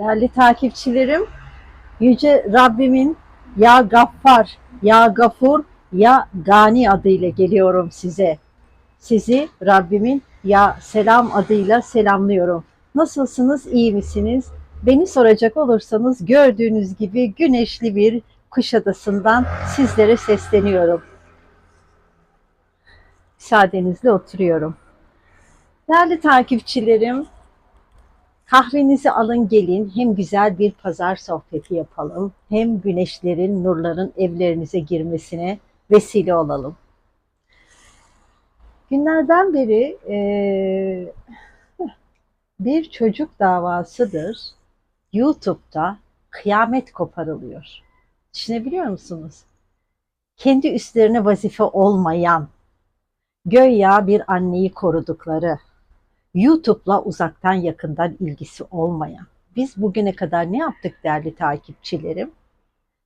Değerli takipçilerim, Yüce Rabbimin Ya Gaffar, Ya Gafur, Ya Gani adıyla geliyorum size. Sizi Rabbimin Ya Selam adıyla selamlıyorum. Nasılsınız, iyi misiniz? Beni soracak olursanız gördüğünüz gibi güneşli bir Kuşadası'ndan sizlere sesleniyorum. Müsaadenizle oturuyorum. Değerli takipçilerim, Kahvenizi alın gelin hem güzel bir pazar sohbeti yapalım hem güneşlerin, nurların evlerinize girmesine vesile olalım. Günlerden beri eee, bir çocuk davasıdır. YouTube'da kıyamet koparılıyor. Düşünebiliyor musunuz? Kendi üstlerine vazife olmayan, göya bir anneyi korudukları, YouTube'la uzaktan yakından ilgisi olmayan. Biz bugüne kadar ne yaptık değerli takipçilerim?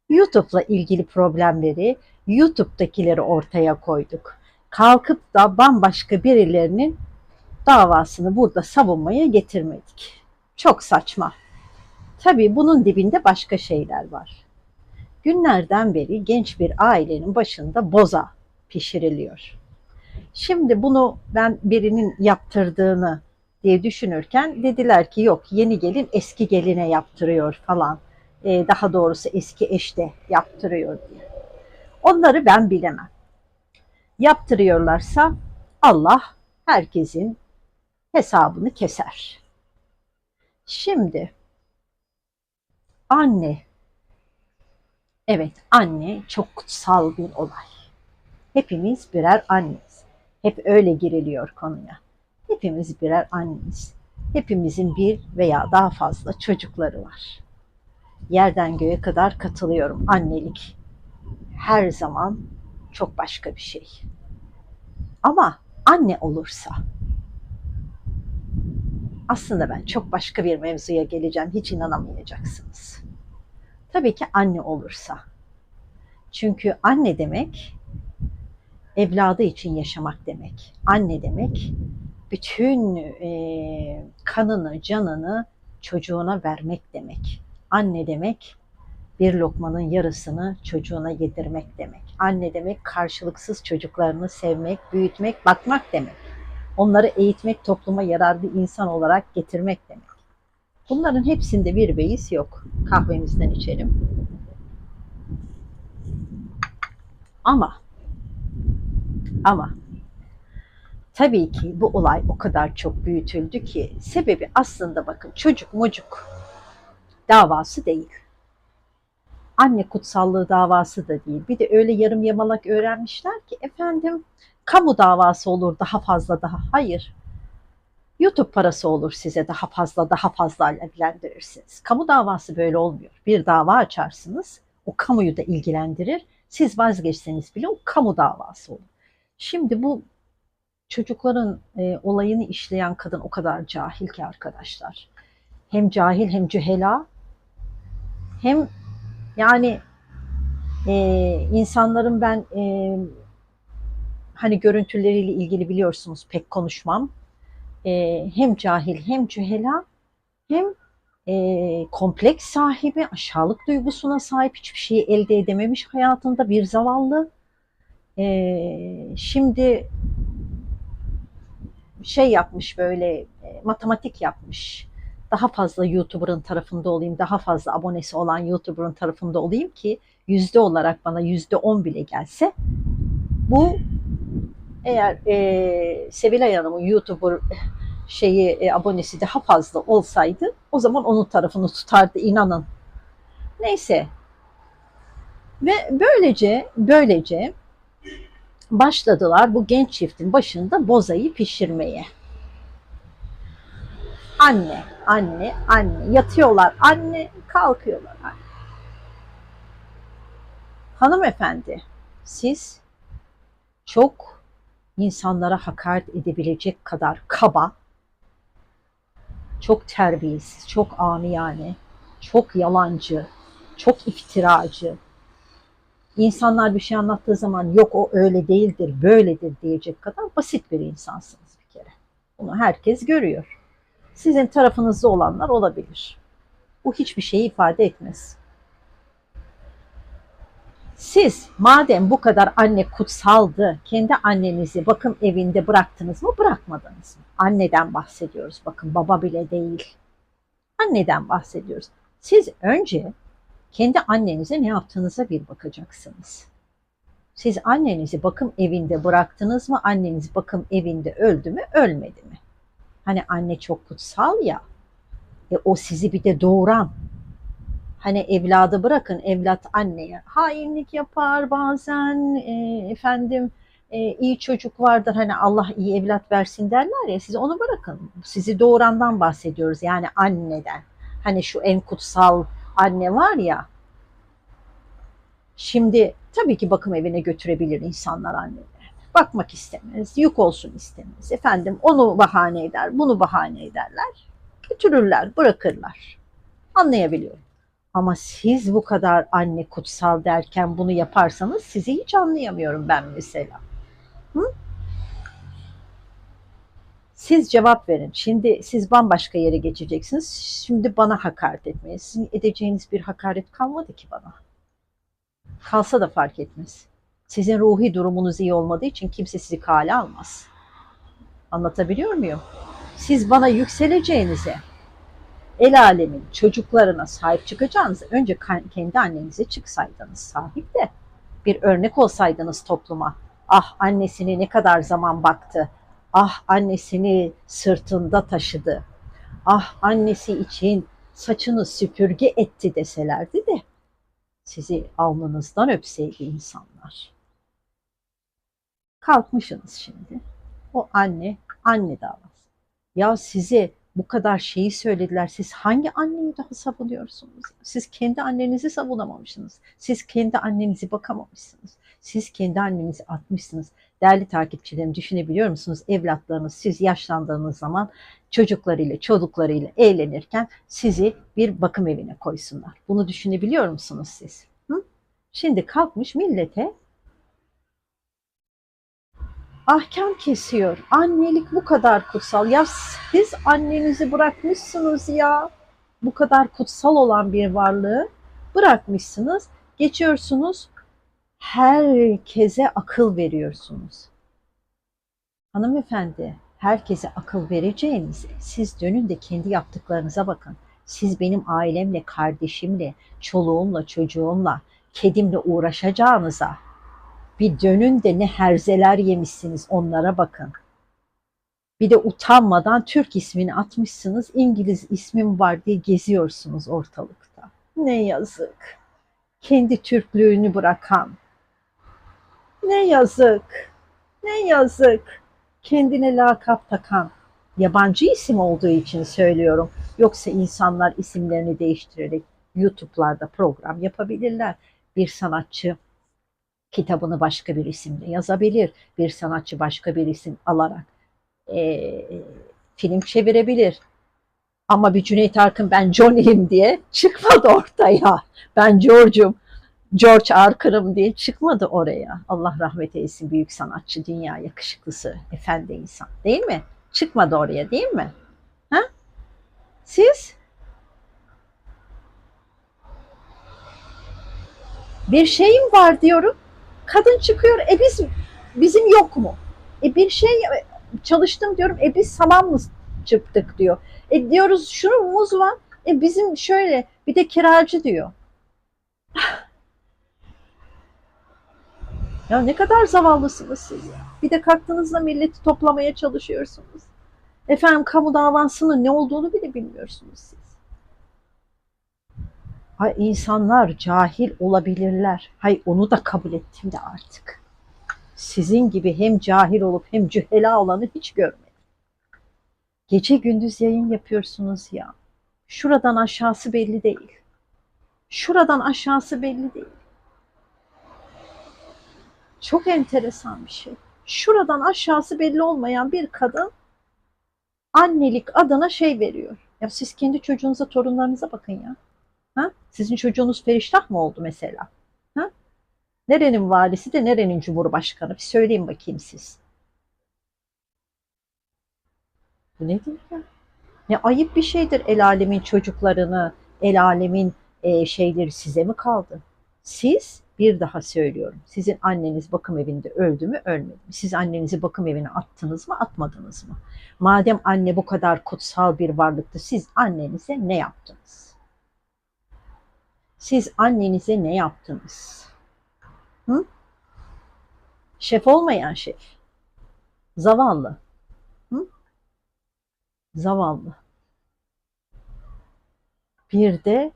YouTube'la ilgili problemleri, YouTube'dakileri ortaya koyduk. Kalkıp da bambaşka birilerinin davasını burada savunmaya getirmedik. Çok saçma. Tabii bunun dibinde başka şeyler var. Günlerden beri genç bir ailenin başında boza pişiriliyor. Şimdi bunu ben birinin yaptırdığını diye düşünürken dediler ki yok yeni gelin eski geline yaptırıyor falan. Ee, daha doğrusu eski eş de yaptırıyor diye. Onları ben bilemem. Yaptırıyorlarsa Allah herkesin hesabını keser. Şimdi anne evet anne çok kutsal bir olay. Hepimiz birer anneyiz. Hep öyle giriliyor konuya. Hepimiz birer anneyiz. Hepimizin bir veya daha fazla çocukları var. Yerden göğe kadar katılıyorum. Annelik her zaman çok başka bir şey. Ama anne olursa aslında ben çok başka bir mevzuya geleceğim. Hiç inanamayacaksınız. Tabii ki anne olursa. Çünkü anne demek evladı için yaşamak demek. Anne demek bütün e, kanını, canını çocuğuna vermek demek. Anne demek bir lokmanın yarısını çocuğuna yedirmek demek. Anne demek karşılıksız çocuklarını sevmek, büyütmek, bakmak demek. Onları eğitmek, topluma yararlı insan olarak getirmek demek. Bunların hepsinde bir beis yok. Kahvemizden içelim. Ama ama tabii ki bu olay o kadar çok büyütüldü ki sebebi aslında bakın çocuk mocuk davası değil. Anne kutsallığı davası da değil. Bir de öyle yarım yamalak öğrenmişler ki efendim kamu davası olur daha fazla daha. Hayır. YouTube parası olur size daha fazla daha fazla ilgilendirirsiniz. Kamu davası böyle olmuyor. Bir dava açarsınız. O kamuyu da ilgilendirir. Siz vazgeçseniz bile o kamu davası olur. Şimdi bu çocukların e, olayını işleyen kadın o kadar cahil ki arkadaşlar. Hem cahil hem cühela hem yani e, insanların ben e, hani görüntüleriyle ilgili biliyorsunuz pek konuşmam. E, hem cahil hem cühela hem e, kompleks sahibi, aşağılık duygusuna sahip hiçbir şeyi elde edememiş hayatında bir zavallı. E, şimdi şey yapmış böyle e, matematik yapmış. Daha fazla YouTuber'ın tarafında olayım, daha fazla abonesi olan YouTuber'ın tarafında olayım ki yüzde olarak bana yüzde on bile gelse bu eğer e, Sevilay Hanım'ın YouTuber şeyi e, abonesi daha fazla olsaydı o zaman onun tarafını tutardı inanın. Neyse. Ve böylece böylece başladılar bu genç çiftin başında bozayı pişirmeye. Anne, anne, anne. Yatıyorlar anne, kalkıyorlar anne. Hanımefendi, siz çok insanlara hakaret edebilecek kadar kaba, çok terbiyesiz, çok amiyane, çok yalancı, çok iftiracı, insanlar bir şey anlattığı zaman yok o öyle değildir, böyledir diyecek kadar basit bir insansınız bir kere. Bunu herkes görüyor. Sizin tarafınızda olanlar olabilir. Bu hiçbir şeyi ifade etmez. Siz madem bu kadar anne kutsaldı, kendi annenizi bakım evinde bıraktınız mı, bırakmadınız mı? Anneden bahsediyoruz. Bakın baba bile değil. Anneden bahsediyoruz. Siz önce kendi annenize ne yaptığınıza bir bakacaksınız. Siz annenizi bakım evinde bıraktınız mı? Anneniz bakım evinde öldü mü, ölmedi mi? Hani anne çok kutsal ya. E, o sizi bir de doğuran. Hani evladı bırakın, evlat anneye hainlik yapar bazen. e, efendim e, iyi çocuk vardır hani Allah iyi evlat versin derler ya siz onu bırakın. Sizi doğurandan bahsediyoruz yani anneden. Hani şu en kutsal anne var ya. Şimdi tabii ki bakım evine götürebilir insanlar anneleri. Bakmak istemez, yük olsun istemez. Efendim onu bahane eder, bunu bahane ederler. Götürürler, bırakırlar. Anlayabiliyorum. Ama siz bu kadar anne kutsal derken bunu yaparsanız sizi hiç anlayamıyorum ben mesela. Hı? Siz cevap verin. Şimdi siz bambaşka yere geçeceksiniz. Şimdi bana hakaret etmeyin. Sizin edeceğiniz bir hakaret kalmadı ki bana. Kalsa da fark etmez. Sizin ruhi durumunuz iyi olmadığı için kimse sizi kale almaz. Anlatabiliyor muyum? Siz bana yükseleceğinize, el alemin çocuklarına sahip çıkacağınız önce kendi annenize çıksaydınız sahip de bir örnek olsaydınız topluma. Ah annesini ne kadar zaman baktı. Ah annesini sırtında taşıdı. Ah annesi için saçını süpürge etti deselerdi de sizi alnınızdan öpseydi insanlar. Kalkmışsınız şimdi. O anne, anne davası. Ya size bu kadar şeyi söylediler. Siz hangi anneyi daha savunuyorsunuz? Siz kendi annenizi savunamamışsınız. Siz kendi annenizi bakamamışsınız. Siz kendi annenizi atmışsınız. Değerli takipçilerim düşünebiliyor musunuz? Evlatlarınız siz yaşlandığınız zaman çocuklarıyla, çocuklarıyla eğlenirken sizi bir bakım evine koysunlar. Bunu düşünebiliyor musunuz siz? Hı? Şimdi kalkmış millete ahkam kesiyor. Annelik bu kadar kutsal. Ya siz annenizi bırakmışsınız ya. Bu kadar kutsal olan bir varlığı bırakmışsınız. Geçiyorsunuz. Herkese akıl veriyorsunuz. Hanımefendi, herkese akıl vereceğiniz, siz dönün de kendi yaptıklarınıza bakın. Siz benim ailemle, kardeşimle, çoluğumla, çocuğumla, kedimle uğraşacağınıza bir dönün de ne herzeler yemişsiniz onlara bakın. Bir de utanmadan Türk ismini atmışsınız, İngiliz ismim var diye geziyorsunuz ortalıkta. Ne yazık. Kendi Türklüğünü bırakan. Ne yazık. Ne yazık. Kendine lakap takan. Yabancı isim olduğu için söylüyorum. Yoksa insanlar isimlerini değiştirerek YouTube'larda program yapabilirler. Bir sanatçı kitabını başka bir isimle yazabilir. Bir sanatçı başka bir isim alarak e, film çevirebilir. Ama bir Cüneyt Arkın ben Johnny'im diye çıkmadı ortaya. Ben George'um, George Arkın'ım diye çıkmadı oraya. Allah rahmet eylesin büyük sanatçı, dünya yakışıklısı, efendi insan değil mi? Çıkmadı oraya değil mi? Ha? Siz? Bir şeyim var diyorum. Kadın çıkıyor. E biz bizim yok mu? E bir şey çalıştım diyorum. E biz saman mı çıktık diyor. E diyoruz şunumuz var. E bizim şöyle bir de kiracı diyor. Ya ne kadar zavallısınız siz ya. Bir de kalktığınızda milleti toplamaya çalışıyorsunuz. Efendim kamu davasının ne olduğunu bile bilmiyorsunuz siz. Hay insanlar cahil olabilirler. Hay onu da kabul ettim de artık. Sizin gibi hem cahil olup hem cühela olanı hiç görmedim. Gece gündüz yayın yapıyorsunuz ya. Şuradan aşağısı belli değil. Şuradan aşağısı belli değil. Çok enteresan bir şey. Şuradan aşağısı belli olmayan bir kadın annelik adına şey veriyor. Ya siz kendi çocuğunuza, torunlarınıza bakın ya. Ha? Sizin çocuğunuz periştah mı oldu mesela? Ha? Nerenin valisi de nerenin cumhurbaşkanı? Bir söyleyin bakayım siz. Bu nedir ya? Ne ayıp bir şeydir el alemin çocuklarını el alemin e, şeyleri size mi kaldı? Siz bir daha söylüyorum. Sizin anneniz bakım evinde öldü mü ölmedi mi? Siz annenizi bakım evine attınız mı atmadınız mı? Madem anne bu kadar kutsal bir varlıktı siz annenize ne yaptınız? Siz annenize ne yaptınız? Hı? Şef olmayan şef. Zavallı. Hı? Zavallı. Bir de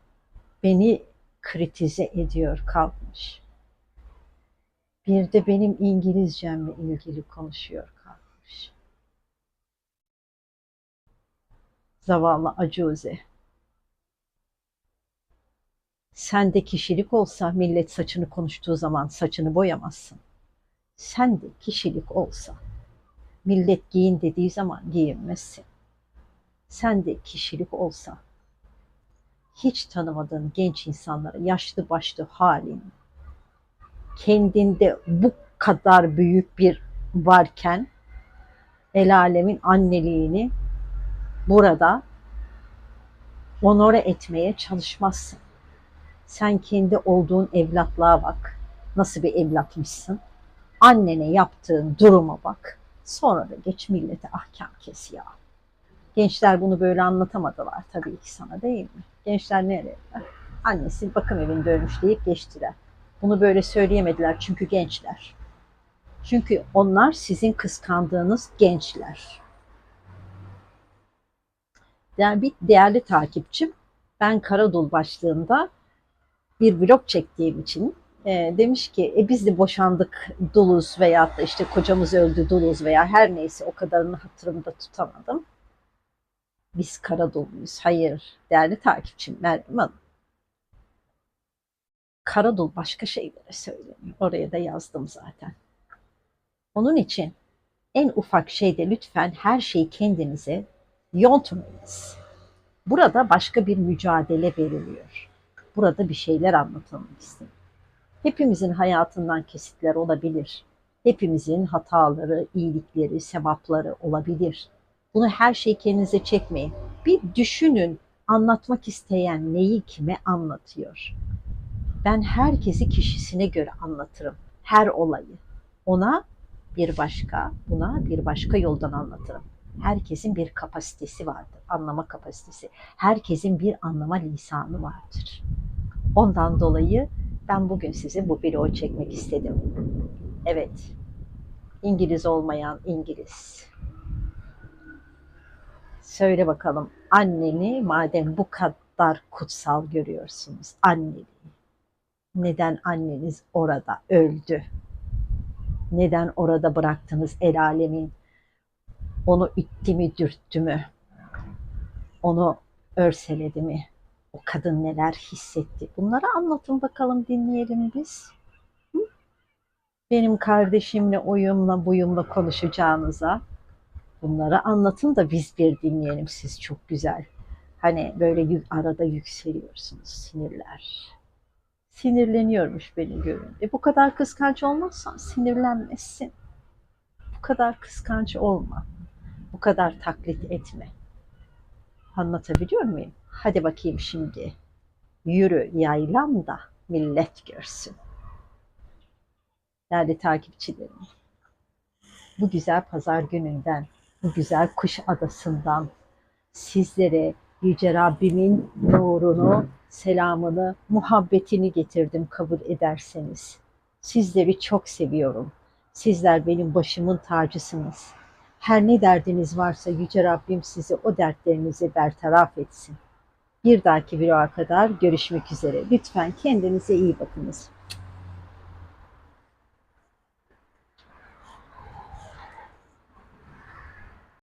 beni kritize ediyor kalkmış. Bir de benim İngilizcemle ilgili konuşuyor kalkmış. Zavallı acuze. Sende kişilik olsa millet saçını konuştuğu zaman saçını boyamazsın. Sende kişilik olsa millet giyin dediği zaman giyinmezsin. Sende kişilik olsa hiç tanımadığın genç insanlara yaşlı başlı halin kendinde bu kadar büyük bir varken el alemin anneliğini burada onore etmeye çalışmazsın. Sen kendi olduğun evlatlığa bak. Nasıl bir evlatmışsın. Annene yaptığın duruma bak. Sonra da geç millete ahkam kes ya. Gençler bunu böyle anlatamadılar tabii ki sana değil mi? Gençler nereye? Annesi bakım evinde ölmüş deyip geçtiler. Bunu böyle söyleyemediler çünkü gençler. Çünkü onlar sizin kıskandığınız gençler. Yani bir değerli takipçim, ben Karadul başlığında bir vlog çektiğim için e, demiş ki e, biz de boşandık duluz veya da işte kocamız öldü duluz veya her neyse o kadarını hatırımda tutamadım. Biz Karadul'luyuz. Hayır değerli takipçim Meryem Hanım. Karadul başka şeylere söyleniyor. Oraya da yazdım zaten. Onun için en ufak şeyde lütfen her şeyi kendinize yontmayınız. Burada başka bir mücadele veriliyor. Burada bir şeyler anlatılmak istedim. Hepimizin hayatından kesitler olabilir. Hepimizin hataları, iyilikleri, sevapları olabilir. Bunu her şeyi kendinize çekmeyin. Bir düşünün anlatmak isteyen neyi kime anlatıyor. Ben herkesi kişisine göre anlatırım. Her olayı. Ona bir başka, buna bir başka yoldan anlatırım. Herkesin bir kapasitesi vardır, anlama kapasitesi. Herkesin bir anlama lisanı vardır. Ondan dolayı ben bugün size bu vlogu çekmek istedim. Evet, İngiliz olmayan İngiliz. Söyle bakalım anneni madem bu kadar kutsal görüyorsunuz anneni. Neden anneniz orada öldü? Neden orada bıraktınız el alemin? Onu itti mi dürttü mü? Onu örseledi mi? O kadın neler hissetti? Bunları anlatın bakalım dinleyelim biz. Benim kardeşimle oyumla buyumla konuşacağınıza bunları anlatın da biz bir dinleyelim. Siz çok güzel. Hani böyle arada yükseliyorsunuz sinirler. Sinirleniyormuş beni görünce. Bu kadar kıskanç olmazsan sinirlenmezsin. Bu kadar kıskanç olma. Bu kadar taklit etme. Anlatabiliyor muyum? Hadi bakayım şimdi. Yürü yaylam da millet görsün. Değerli takipçilerim. Bu güzel pazar gününden, bu güzel kuş adasından sizlere Yüce Rabbimin nurunu, selamını, muhabbetini getirdim kabul ederseniz. Sizleri çok seviyorum. Sizler benim başımın tacısınız. Her ne derdiniz varsa Yüce Rabbim sizi o dertlerinizi bertaraf etsin. Bir dahaki videoya kadar görüşmek üzere. Lütfen kendinize iyi bakınız.